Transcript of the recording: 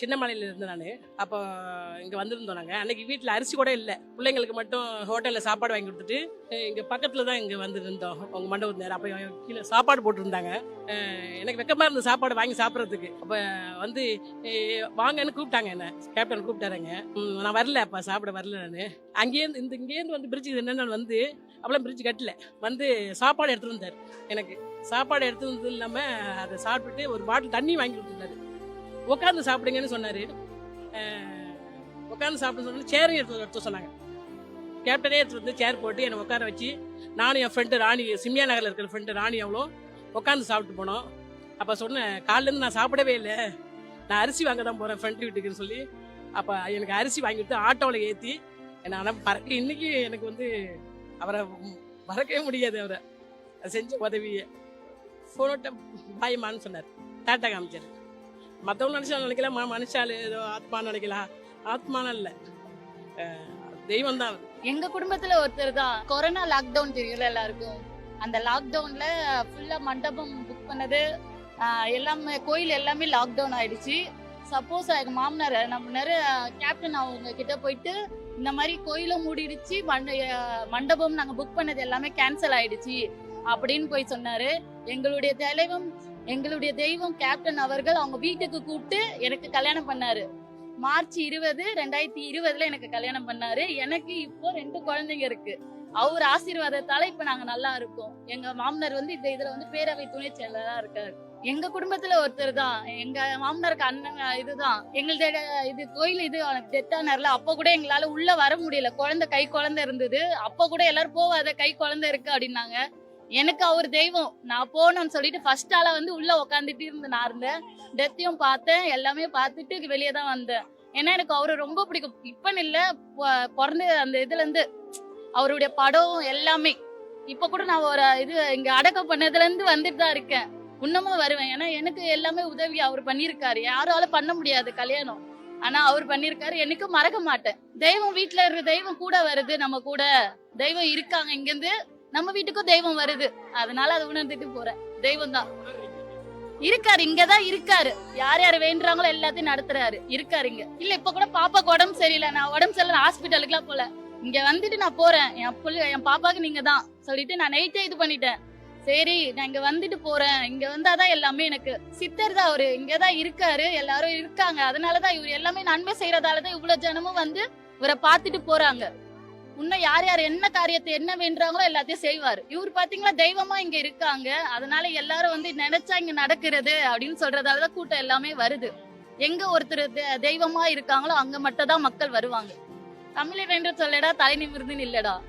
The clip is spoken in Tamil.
சின்னமலையில் இருந்தேன் நான். அப்போ இங்கே வந்திருந்தோம் நாங்கள் அன்னைக்கு வீட்டில் அரிசி கூட இல்லை. பிள்ளைங்களுக்கு மட்டும் ஹோட்டலில் சாப்பாடு வாங்கி கொடுத்துட்டு இங்கே பக்கத்தில் தான் இங்கே வந்திருந்தோம். உங்கள் மண்டபத்து நேரம் அப்போ கீழே சாப்பாடு போட்டிருந்தாங்க. எனக்கு வெக்கமாக இருந்த சாப்பாடு வாங்கி சாப்பிட்றதுக்கு. அப்போ வந்து வாங்கன்னு கூப்பிட்டாங்க என்ன? கேப்டன் கூப்பிட்டாருங்க. நான் வரல. அப்போ சாப்பிட வரல நான். அங்கேருந்து இந்த இங்கேருந்து வந்து பிரிட்ஜுக்கு என்னென்னு வந்து அப்போலாம் பிரிட்ஜ் கட்டல. வந்து சாப்பாடு எடுத்துட்டு வந்தார். எனக்கு சாப்பாடு எடுத்து வந்தது இல்லாமல் அதை சாப்பிட்டுட்டு ஒரு பாட்டில் தண்ணி வாங்கி கொடுத்துருந்தாரு உட்காந்து சாப்பிடுங்கன்னு சொன்னார். உட்காந்து சாப்பிட்டு சொன்னா சேரையும் எடுத்து எடுத்து சொன்னாங்க. கேப்டனே எடுத்து வந்து சேர் போட்டு என்னை உட்கார வச்சு நானும் என் ஃப்ரெண்டு ராணி சிம்யா நகரில் இருக்கிற ஃப்ரெண்டு ராணி அவளும் உட்காந்து சாப்பிட்டு போனோம். அப்போ சொன்னேன் காலிலேருந்து நான் சாப்பிடவே இல்லை. நான் அரிசி வாங்க தான் போகிறேன் ஃப்ரெண்டு வீட்டுக்குன்னு சொல்லி. அப்போ எனக்கு அரிசி வாங்கி கொடுத்து ஆட்டோவில் ஏற்றி என்னை ஆனால் பறக்க இன்னைக்கு எனக்கு வந்து அவரை மறக்கவே முடியாது அவரை. செஞ்ச உதவியை. ஃபோனோட்ட பாயமான்னு சொன்னார். டாட்டா காமிச்சார். மற்றவங்க நினச்சா நினைக்கலாம் மனுஷால் ஏதோ ஆத்மான்னு நினைக்கலாம் ஆத்மானம் இல்லை தெய்வம் தான் எங்க குடும்பத்துல ஒருத்தர் தான். கொரோனா லாக்டவுன் தெரியும்ல எல்லாருக்கும். அந்த லாக்டவுன்ல ஃபுல்லா மண்டபம் புக் பண்ணது. எல்லாமே கோயில் எல்லாமே லாக்டவுன் ஆயிடுச்சு. சப்போஸ் எங்க மாமனார் நம்ம கேப்டன் அவங்க கிட்ட போயிட்டு இந்த மாதிரி கோயிலும் மூடிடுச்சு. மண்ட மண்டபம் நாங்க புக் பண்ணது எல்லாமே கேன்சல் ஆயிடுச்சு. அப்படின்னு போய் சொன்னாரு. எங்களுடைய தலைவம் எங்களுடைய தெய்வம் கேப்டன் அவர்கள் அவங்க வீட்டுக்கு கூப்பிட்டு எனக்கு கல்யாணம் பண்ணாரு. மார்ச் இருபது ரெண்டாயிரத்தி இருபதுல எனக்கு கல்யாணம் பண்ணாரு. எனக்கு இப்போ ரெண்டு குழந்தைங்க இருக்கு. அவர் ஆசீர்வாதத்தால இப்ப நாங்க நல்லா இருக்கோம். எங்க மாமனார் வந்து இந்த இதுல வந்து பேரவை துணை செயலரா இருக்காரு. எங்க குடும்பத்துல ஒருத்தர் தான். எங்க மாமனாருக்கு அண்ணன் இதுதான். எங்களுடைய இது கோயில் இது டெத்தானர்ல அப்ப கூட எங்களால உள்ள வர முடியல. குழந்தை கை குழந்தை இருந்தது. அப்ப கூட எல்லாரும் போவாத கை குழந்தை இருக்கு அப்படின்னாங்க. எனக்கு அவர் தெய்வம். நான் போகணும்னு சொல்லிட்டு ஃபர்ஸ்ட் ஆளா வந்து உள்ள உட்காந்துட்டு இருந்து நான் இருந்தேன். டெத்தையும் பார்த்தேன் எல்லாமே பார்த்துட்டு வெளியே தான் வந்தேன். ஏன்னா எனக்கு அவரை ரொம்ப பிடிக்கும். இப்பன்னு இல்ல பிறந்த அந்த இதுல இருந்து அவருடைய படம் எல்லாமே. இப்ப கூட நான் ஒரு இது இங்க அடக்கம் பண்ணதுல இருந்து வந்துட்டு தான் இருக்கேன். இன்னமும் வருவேன். ஏன்னா எனக்கு எல்லாமே உதவி அவர் பண்ணியிருக்காரு. யாரால பண்ண முடியாது கல்யாணம். ஆனா அவர் பண்ணியிருக்காரு. என்னைக்கும் மறக்க மாட்டேன். தெய்வம் வீட்டுல இருக்கிற தெய்வம் கூட வருது நம்ம கூட. தெய்வம் இருக்காங்க இங்க இருந்து நம்ம வீட்டுக்கும் தெய்வம் வருது. அதனால அதை உணர்ந்துட்டு போறேன். தெய்வம் தான் இருக்காரு இங்கதான் இருக்காரு. யார் யார் வேண்டுறாங்களோ எல்லாத்தையும் நடத்துறாரு. இருக்காரு இங்க. இல்ல இப்ப கூட பாப்பாக்கு உடம்பு சரியில்லை. நான் உடம்பு சரியில்லை ஹாஸ்பிட்டலுக்கு எல்லாம் போல. இங்க வந்துட்டு நான் போறேன். என் புள்ள என் பாப்பாக்கு நீங்க தான் சொல்லிட்டு நான் நைட்டே இது பண்ணிட்டேன். சரி நான் இங்க வந்துட்டு போறேன். இங்க வந்தாதான் எல்லாமே எனக்கு சித்தர் தான் அவரு. இங்கதான் இருக்காரு. எல்லாரும் இருக்காங்க. அதனாலதான் இவர் எல்லாமே நன்மை செய்யறதாலதான் இவ்வளவு ஜனமும் வந்து இவரை பார்த்துட்டு போறாங்க. இன்னும் யார் யார் என்ன காரியத்தை என்ன வேண்டுறாங்களோ எல்லாத்தையும் செய்வார். இவர் பாத்தீங்களா தெய்வமா இங்க இருக்காங்க. அதனால எல்லாரும் வந்து நினைச்சா இங்க நடக்கிறது அப்படின்னு சொல்றதாலதான் கூட்டம் எல்லாமே வருது. எங்க ஒருத்தர் தெ- தெய்வமா இருக்காங்களோ அங்க மட்டும் தான் மக்கள் வருவாங்க. தமிழ் வேண்டு சொல்லடா தலை நிமிர்ந்து இல்லடா